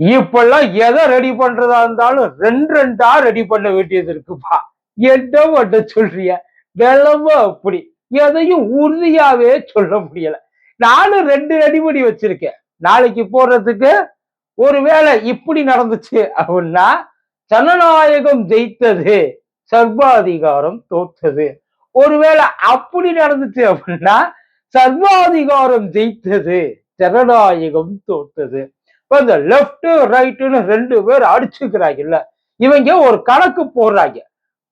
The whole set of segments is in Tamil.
இப்பெல்லாம் எதை ரெடி பண்றதா இருந்தாலும் ரெண்டு ரெண்டா ரெடி பண்ண வேண்டியது இருக்குப்பா. என்ன பண்ண சொல்றிய? நிலம அப்படி. எதையும் உறுதியாவே சொல்ல முடியல. நானும் ரெண்டு ரெடிமடி வச்சிருக்கேன். நாளைக்கு போடுறதுக்கு ஒருவேளை இப்படி நடந்துச்சு அப்படின்னா ஜனநாயகம் ஜெயித்தது சர்வாதிகாரம் தோற்றது ஒருவேளை அப்படி நடந்துச்சு அப்படின்னா சர்வாதிகாரம் ஜெயித்தது ஜனநாயகம் தோற்றது இப்போ இந்த லெஃப்ட்டு ரைட்டுன்னு ரெண்டு பேர் அடிச்சுக்கிறாங்கல்ல. இவங்க ஒரு கணக்கு போடுறாங்க.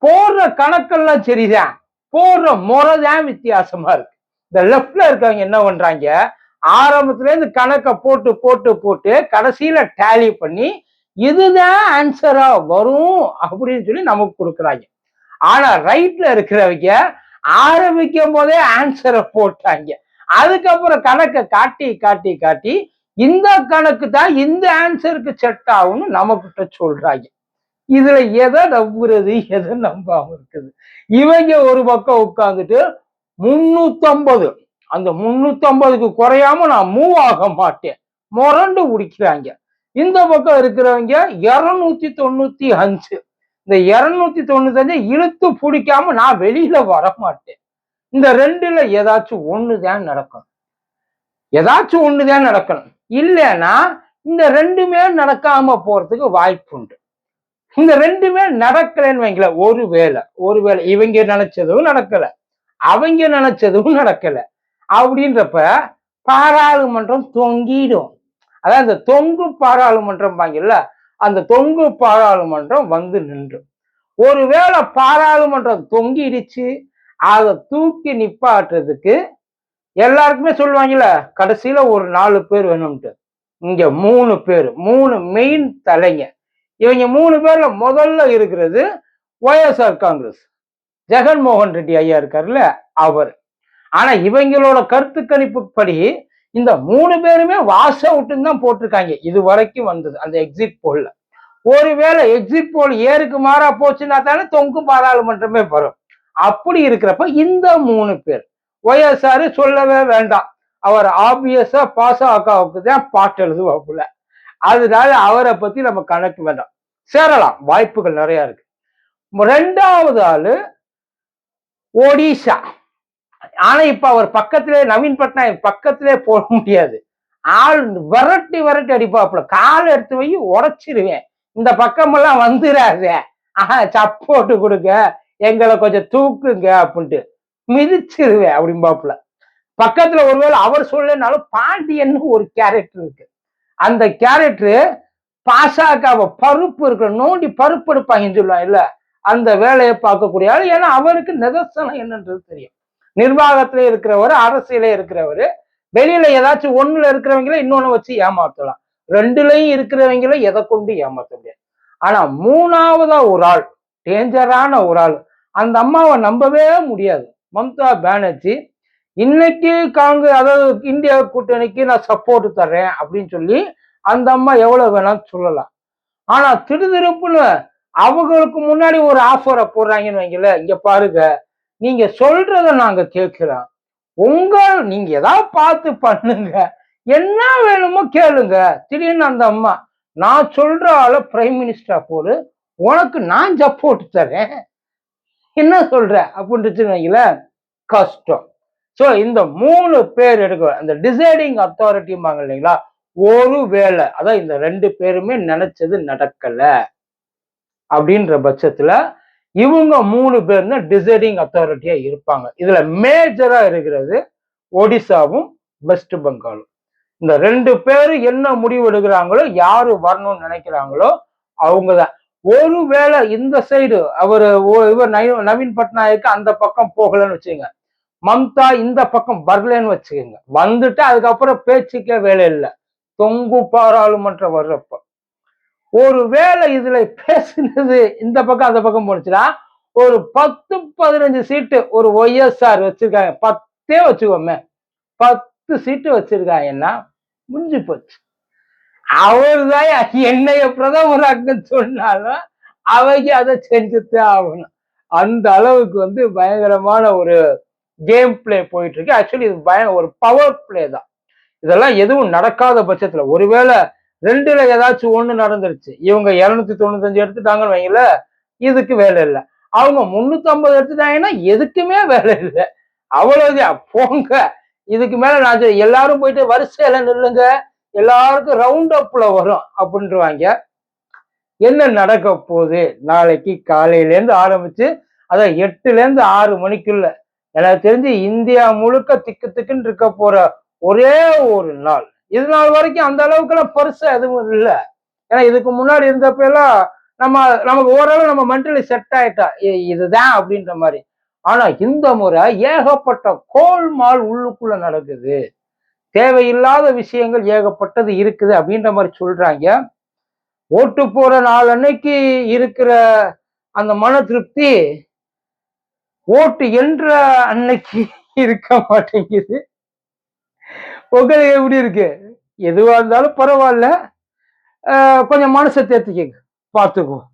போடுற கணக்கெல்லாம் சரிதான். போடுற முறை தான் வித்தியாசமா இருக்கு. இந்த லெஃப்ட்ல இருக்கவங்க என்ன பண்றாங்க? ஆரம்பத்துல இருந்து கணக்கை போட்டு போட்டு போட்டு கடைசியில டேலி பண்ணி இதுதான் ஆன்சரா வரும் அப்படின்னு சொல்லி நமக்கு கொடுக்குறாங்க. ஆனா ரைட்ல இருக்கிறவங்க ஆரம்பிக்கும் போதே ஆன்சரை போட்டாங்க. அதுக்கப்புறம் கணக்கை காட்டி காட்டி காட்டி இந்த கணக்கு தான் இந்த ஆன்சருக்கு செட் ஆகும்னு நம்மக்கிட்ட சொல்றாங்க. இதுல எதை நம்புறது எதை நம்பாம இருக்குது? இவங்க ஒரு பக்கம் உட்காந்துட்டு முன்னூத்தம்பது அந்த முன்னூத்தம்பதுக்கு குறையாம நான் மூவ் ஆக மாட்டேன். முரண்டு உடிக்கிறாங்க இந்த பக்கம் இருக்கிறவங்க இருநூத்தி தொண்ணூத்தி அஞ்சு. இந்த இருநூத்தி தொண்ணூத்தி அஞ்சு இழுத்து பிடிக்காம நான் வெளியில வர மாட்டேன். இந்த ரெண்டுல ஏதாச்சும் ஒண்ணுதான் நடக்கணும். ஏதாச்சும் ஒண்ணுதான் நடக்கணும். இல்லைன்னா இந்த ரெண்டுமே நடக்காம போறதுக்கு வாய்ப்பு உண்டு. இந்த ரெண்டுமே நடக்கலைன்னு வேலை ஒரு வேலை இவங்க நினைச்சதும் நடக்கல அவங்க நினைச்சதும் நடக்கல அப்படின்றப்ப பாராளுமன்றம் தொங்கிடும். அதான் இந்த தொங்கு பாராளுமன்றம் வாங்கல அந்த தொங்கு பாராளுமன்றம் வந்து நின்றும். ஒருவேளை பாராளுமன்றம் தொங்கிடுச்சு அதை தூக்கி நிப்பாட்டுறதுக்கு எல்லாருக்குமே சொல்லுவாங்கல்ல கடைசியில ஒரு நாலு பேர் வேணும்ட்டு இங்க மூணு பேர் மூணு மெயின் தலைங்க. இவங்க மூணு பேர்ல முதல்ல இருக்கிறது ஒய்எஸ்ஆர் காங்கிரஸ். ஜெகன்மோகன் ரெட்டி ஐயா இருக்காருல்ல அவர். ஆனா இவங்களோட கருத்து கணிப்புப்படி இந்த மூணு பேருமே வாச விட்டுன்னு தான் போட்டிருக்காங்க. இது வரைக்கும் வந்தது அந்த எக்ஸிட் போல்ல ஒருவேளை எக்ஸிட் போல் ஏருக்கு மாறா போச்சுன்னா தானே தொங்கு பாராளுமன்றமே வரும். அப்படி இருக்கிறப்ப இந்த மூணு பேர் ஒய்எஸ்ஆர் சொல்லவே வேண்டாம். அவர் ஆப்வியஸா பாசகவுக்கு தான் பாட்டு எழுதுவாப்புல அதனால அவரை பத்தி நம்ம கணக்கு வேண்டாம். சேரலாம். வாய்ப்புகள் நிறைய இருக்கு. ரெண்டாவது ஆளு ஒடிசா. ஆனா இப்ப அவர் பக்கத்திலே நவீன் பட்நாயக் பக்கத்திலே போக முடியாது. ஆள் விரட்டி விரட்டி அடிப்பாப்புல. கால் எடுத்து வை உடைச்சிருவேன். இந்த பக்கமெல்லாம் வந்துடாத ஆஹா சப்போட்டு கொடுங்க. எங்களை கொஞ்சம் தூக்குங்க அப்படின்ட்டு. மிதிச்சிருவேன் அப்படிம்பாப்புல. பக்கத்துல ஒருவேளை அவர் சொல்லனாலும் பாண்டியன்னு ஒரு கேரக்டர் இருக்கு. அந்த கேரக்டர் பாசாக்காவை பருப்பு இருக்கிற நோண்டி பருப்பு எடுப்பாங்கன்னு சொல்லுவாங்க இல்ல. அந்த வேலையை பார்க்கக்கூடிய ஆள். ஏன்னா அவருக்கு நிதர்சனம் என்னன்றது தெரியும். நிர்வாகத்துல இருக்கிறவர் அரசியல இருக்கிறவர். வெளியில ஏதாச்சும் ஒண்ணுல இருக்கிறவங்கள இன்னொன்னு வச்சு ஏமாத்தலாம். ரெண்டுலயும் இருக்கிறவங்கள எதை கொண்டு ஏமாத்த முடியாது. ஆனா மூணாவதா ஒரு ஆள் டேஞ்சரான ஒரு ஆள் அந்த அம்மாவை நம்பவே முடியாது. மம்தா பானர்ஜி இன்னைக்கு காங்கிரஸ் அதாவது இந்தியா கூட்டணிக்கு நான் சப்போர்ட் தர்றேன் அப்படின்னு சொல்லி அந்த அம்மா எவ்வளவு வேணாலும் சொல்லலாம். ஆனா திருதிருப்புன்னு அவங்களுக்கு முன்னாடி ஒரு ஆஃபரை போடுறாங்கன்னு வைங்கள இங்க பாருங்க. நீங்க சொல்றத நாங்க கேட்கிறோம். உங்க நீங்க ஏதாவது பார்த்து பண்ணுங்க. என்ன வேணுமோ கேளுங்க. திடீர்னு அந்த அம்மா நான் சொல்ற ஆள பிரைம் மினிஸ்டரா போடு. உனக்கு நான் சப்போர்ட் தரேன் என்ன சொல்ற? அப்படின்னு வைங்களேன் கஷ்டம். ஸோ இந்த மூணு பேர் எடுக்க அந்த டிசைடிங் அத்தாரிட்டிம்பாங்க இல்லைங்களா ஒரு வேலை அதான் இந்த ரெண்டு பேருமே நினைச்சது நடக்கல அப்படின்ற பட்சத்துல இவங்க மூணு பேர் தான் டிசைடிங் அத்தாரிட்டியா இருப்பாங்க. இதுல மேஜரா இருக்கிறது ஒடிசாவும் வெஸ்ட் பெங்காலும். இந்த ரெண்டு பேரும் என்ன முடிவு எடுக்கிறாங்களோ யாரு வரணும்னு நினைக்கிறாங்களோ அவங்க தான் ஒருவேளை இந்த சைடு அவர் இவர் நவீன் பட்நாயக் அந்த பக்கம் போகலன்னு வச்சுக்கோங்க. மம்தா இந்த பக்கம் வரலன்னு வச்சுக்கோங்க. வந்துட்டு அதுக்கப்புறம் பேச்சுக்கே வேலை இல்லை. தொங்கு பாராளுமன்றம் வர்றப்ப. ஒரு வேளை இதுல பேசுனது இந்த பக்கம் அந்த பக்கம் போனுச்சுன்னா ஒரு பத்து பதினஞ்சு சீட்டு ஒரு ஒய்எஸ்ஆர் வச்சிருக்காங்க. பத்தே வச்சுக்கோமே. பத்து சீட்டு வச்சிருக்காங்கன்னா முடிஞ்சு போச்சு. அவர் தான் என்னைய பிரதமராக்க சொன்னாலும் அவங்க அதை செஞ்சுத்தான் ஆகணும். அந்த அளவுக்கு வந்து பயங்கரமான ஒரு கேம் பிளே போயிட்டு இருக்கு ஆக்சுவலி இது பய ஒரு பவர் பிளே தான். இதெல்லாம் எதுவும் நடக்காத பட்சத்துல ஒருவேளை ரெண்டுல ஏதாச்சும் ஒண்ணு நடந்துருச்சு. இவங்க இருநூத்தி தொண்ணூத்தஞ்சு எடுத்துட்டாங்கன்னு வைங்கள இதுக்கு வேலை இல்லை. அவங்க முன்னூத்தி ஐம்பது எடுத்துட்டாங்கன்னா எதுக்குமே வேலை இல்லை. அவ்வளவுதான். போங்க. இதுக்கு மேல நான் எல்லாரும் போயிட்டு வரிசையில நில்லுங்க. எல்லாருக்கும் ரவுண்ட் அப்ல வரும் அப்படின்றவாங்க என்ன நடக்க போகுது? நாளைக்கு காலையிலேருந்து ஆரம்பிச்சு அதான் எட்டுலேருந்து ஆறு மணிக்குள்ள எனக்கு தெரிஞ்சு இந்தியா முழுக்க திக்கு திக்குன்னு இருக்க போற ஒரே ஒரு நாள். இது நாள் வரைக்கும் அந்த அளவுக்குலாம் பெருசா எதுவும் இல்லை. ஏன்னா இதுக்கு முன்னாடி இருந்தப்ப எல்லாம் நம்ம நமக்கு ஓரளவு நம்ம மென்டலி செட் ஆயிட்டா இதுதான் அப்படின்ற மாதிரி. ஆனா இந்த முறை ஏகப்பட்ட கோல்மால் உள்ளுக்குள்ள நடக்குது. தேவையில்லாத விஷயங்கள் ஏகப்பட்டது இருக்குது அப்படின்ற மாதிரி சொல்றாங்க. ஓட்டு போற நாள் அன்னைக்கு இருக்கிற அந்த மன திருப்தி ஓட்டு என்ற அன்னைக்கு இருக்க மாட்டேங்குது. உங்களுக்கு எப்படி இருக்கு? எதுவா இருந்தாலும் பரவாயில்ல. கொஞ்சம் மனசை தேர்த்திக்கங்க பார்த்துக்குவோம்.